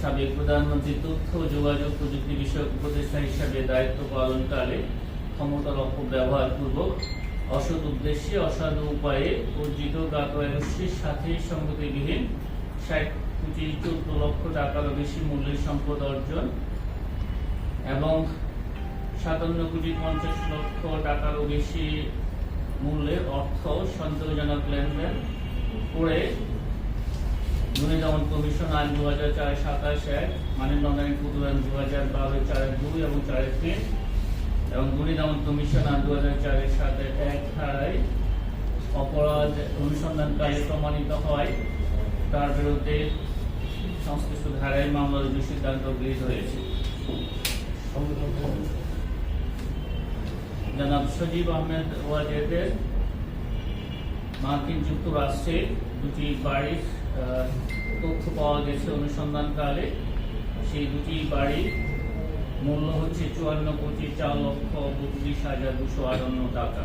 সাবেক প্রধানমন্ত্রী তথ্য যোগাযোগ প্রযুক্তি বিষয়ক উপদেষ্টা হিসাবে দায়িত্ব পালনকালে ক্ষমতার অপব্যবহার পূর্বক অসৎ উদ্দেশ্যে অসাধু উপায়ে অর্জিত গাতোয়ারস্যের সাথে সংগতিবিহীন ষাট কোটি চোদ্দ লক্ষ টাকারও বেশি মূল্যের সম্পদ অর্জন এবং সাতান্ন কোটি পঞ্চাশ লক্ষ টাকারও বেশি মূল্যের অর্থ সন্দেহজনক লেনদেন করে দুর্নীতি দমন কমিশন আইন দু হাজার চার সাতাশ এক আইন পুতুল আইন দু হাজার বারো চার দুই এবং চার তিন এবং দুর্নীতি দমন কমিশন আইন দু হাজার চারের সাথে এক ধারায় অপরাধ অনুসন্ধানকালে প্রমাণিত হয়। তার বিরুদ্ধে সংশ্লিষ্ট ধারায় মামলা রুজুর সিদ্ধান্ত গৃহীত হয়েছে। জনাব সজীব আহমেদ ওয়াজেদের মার্কিন যুক্তরাষ্ট্রে দুটি বাড়ির তথ্য পাওয়া গেছে অনুসন্ধানকালে। সেই দুটি বাড়ির মূল্য হচ্ছে চুয়ান্ন কোটি চার লক্ষ বত্রিশ হাজার দুশো আটান্ন টাকা।